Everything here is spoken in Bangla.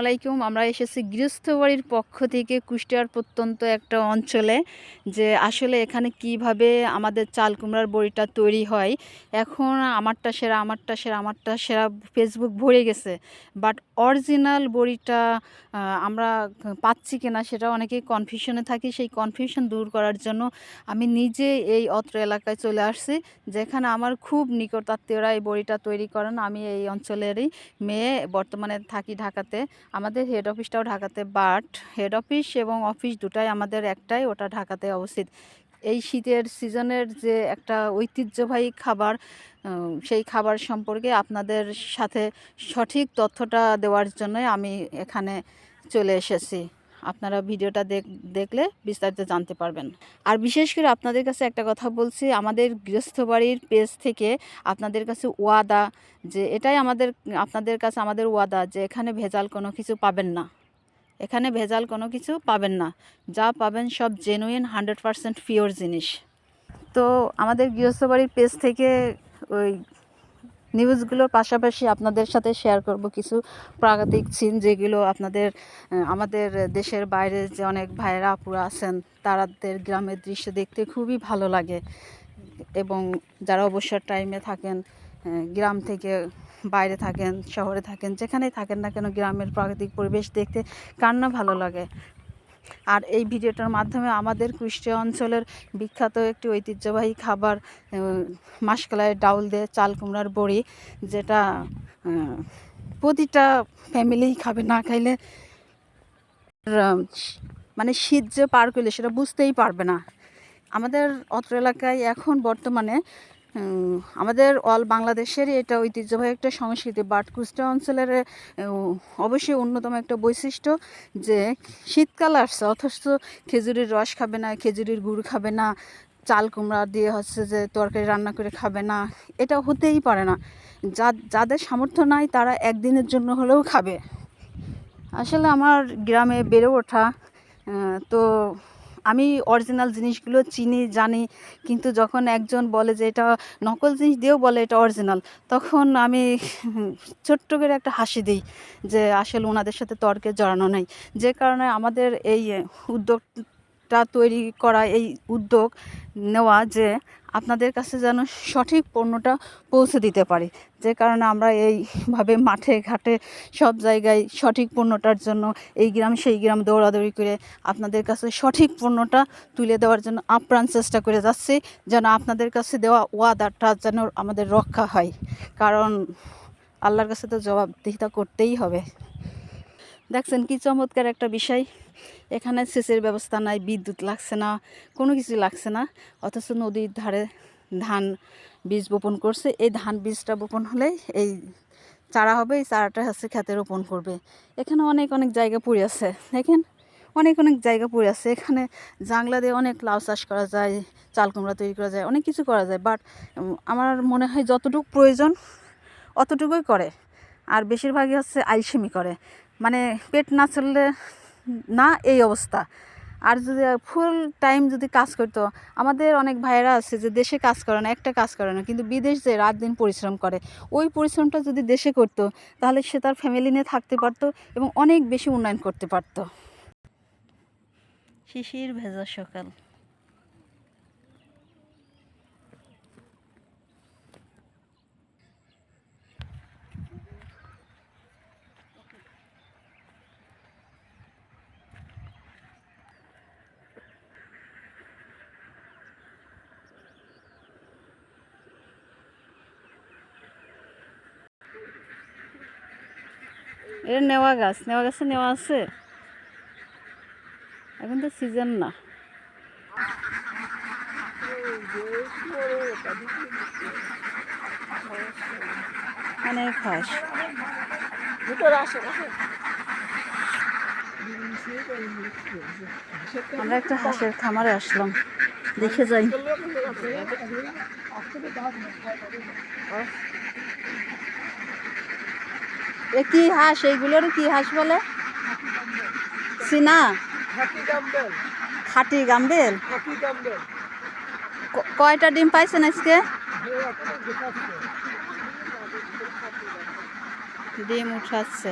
আলাইকুম। আমরা এসেছি গৃহস্থ বাড়ির পক্ষ থেকে কুষ্টিয়ার প্রত্যন্ত একটা অঞ্চলে যে আসলে এখানে কীভাবে আমাদের চাল কুমড়ার বড়িটা তৈরি হয়। এখন আমারটা সেরা আমারটা সেরা আমারটা সেরা ফেসবুক ভরে গেছে। বাট অরিজিনাল বড়িটা আমরা পাচ্ছি কিনা সেটা অনেকেই কনফিউশনে থাকি। সেই কনফিউশন দূর করার জন্য আমি নিজে এই অত্র এলাকায় চলে আসছি, যেখানে আমার খুব নিকট আত্মীয়রা এই বড়িটা তৈরি করেন। আমি এই অঞ্চলেরই মেয়ে, বর্তমানে থাকি ঢাকাতে। আমাদের হেড অফিসটাও ঢাকাতে বাট হেড অফিস এবং অফিস দুটাই আমাদের একটাই, ওটা ঢাকাতে অবস্থিত। এই শীতের সিজনের যে একটা ঐতিহ্যবাহী খাবার সেই খাবার সম্পর্কে আপনাদের সাথে সঠিক তথ্যটা দেওয়ার জন্যই আমি এখানে চলে এসেছি। আপনারা ভিডিওটা দেখ- দেখলে বিস্তারিত জানতে পারবেন। আর বিশেষ করে আপনাদের কাছে একটা কথা বলছি, আমাদের গৃহস্থ বাড়ির পেজ থেকে আপনাদের কাছে ওয়াদা, যে এটাই আমাদের, আপনাদের কাছে আমাদের ওয়াদা, যে এখানে ভেজাল কোনো কিছু পাবেন না। এখানে ভেজাল কোনো কিছু পাবেন না। যা পাবেন সব জেনুইন হান্ড্রেড পারসেন্ট পিওর জিনিস। তো আমাদের গৃহস্থ বাড়ির পেজ থেকে ওই নিউজগুলোর পাশাপাশি আপনাদের সাথে শেয়ার করব কিছু প্রাকৃতিক সিন যেগুলো আপনাদের আমাদের দেশের বাইরে যে অনেক ভাইয়েরা, আপুরা আছেন, তারাদের গ্রামের দৃশ্য দেখতে খুবই ভালো লাগে। এবং যারা অবসর টাইমে থাকেন গ্রাম থেকে বাইরে থাকেন, শহরে থাকেন, যেখানেই থাকেন না কেন, গ্রামের প্রাকৃতিক পরিবেশ দেখতে কার না ভালো লাগে। আর এই ভিডিওটার মাধ্যমে আমাদের কুষ্টিয়া অঞ্চলের বিখ্যাত একটি ঐতিহ্যবাহী খাবার মাসকলাইয়ের ডাউল দিয়ে চাল কুমড়ার বড়ি, যেটা প্রতিটা ফ্যামিলিই খাবে, না খাইলে মানে শীত যে পার করলে সেটা বুঝতেই পারবে না। আমাদের অত্র এলাকায় এখন বর্তমানে আমাদের অল বাংলাদেশেরই এটা ঐতিহ্যবাহী একটা সংস্কৃতি। বাট কুষ্টিয়া অঞ্চলের অবশ্যই অন্যতম একটা বৈশিষ্ট্য যে শীতকাল আসছে, অথচ খেজুরির রস খাবে না, খেজুরির গুড় খাবে না, চাল কুমড়া দিয়ে হচ্ছে যে তরকারি রান্না করে খাবে না, এটা হতেই পারে না। যা, যাদের সামর্থ্য নাই তারা একদিনের জন্য হলেও খাবে। আসলে আমার গ্রামে বেড়ে ওঠা তো আমি অরিজিনাল জিনিসগুলো চিনি, জানি, কিন্তু যখন একজন বলে যে এটা নকল জিনিস দিয়েও বলে এটা অরিজিনাল তখন আমি ছোট্ট করে একটা হাসি দিই যে আসলে ওনাদের সাথে তর্কে জড়ানো নেই। যে কারণে আমাদের এই উদ্যোগটা তৈরি করা এই উদ্যোগ নেওয়া যে আপনাদের কাছে যেন সঠিক পণ্যটা পৌঁছে দিতে পারি। যে কারণে আমরা এইভাবে মাঠে, ঘাটে সব জায়গায় সঠিক পণ্যটার জন্য এই গ্রাম, সেই গ্রাম দৌড়াদৌড়ি করে আপনাদের কাছে সঠিক পণ্যটা তুলে দেওয়ার জন্য আপ্রাণ চেষ্টা করে যাচ্ছি, যেন আপনাদের কাছে দেওয়া ওয়াদাটা যেন আমাদের রক্ষা হয়। কারণ আল্লাহর কাছে তো জবাবদিহিতা করতেই হবে। দেখছেন কি চমৎকার একটা বিষয়। এখানে সেচের ব্যবস্থা নাই, বিদ্যুৎ লাগছে না, কোনো কিছু লাগছে না। অথচ নদীর ধারে ধান বীজ বপন করছে। এই ধান বীজটা বপন হলে এই চারা হবে, এই চারাটা হচ্ছে খেতে রোপণ করবে। এখানে অনেক অনেক জায়গা পড়ে আছে। দেখেন, অনেক অনেক জায়গা পড়ে আছে। এখানে জাংলা দিয়ে অনেক লাউ চাষ করা যায়, চাল কুমড়া তৈরি করা যায়, অনেক কিছু করা যায়। বাট আমার মনে হয় যতটুকু প্রয়োজন, অতটুকুই করে। আর বেশিরভাগই হচ্ছে আইসেমি করে। মানে পেট না চললে না এই অবস্থা। আর যদি ফুল টাইম যদি কাজ করতো, আমাদের অনেক ভাইয়েরা আছে যে দেশে কাজ করে না, একটা কাজ করে না, কিন্তু বিদেশ যে রাত দিন পরিশ্রম করে, ওই পরিশ্রমটা যদি দেশে করতো, তাহলে সে তার ফ্যামিলি নিয়ে থাকতে পারতো এবং অনেক বেশি উন্নয়ন করতে পারতো। শিশির ভেজা সকাল। এটা নেওয়া গাছ, নেওয়া গাছে নেওয়া আছে। এখন তো সিজন না। অনেক হাঁস আমরা একটা হাঁসের খামারে আসলাম। দেখে যাই। কি হাঁস? এইগুলোর কি হাঁস বলে? সিনা? খাটি গাম্বেল? কয়টা ডিম পাইছেন আজকে? ডিম উঠাচ্ছে।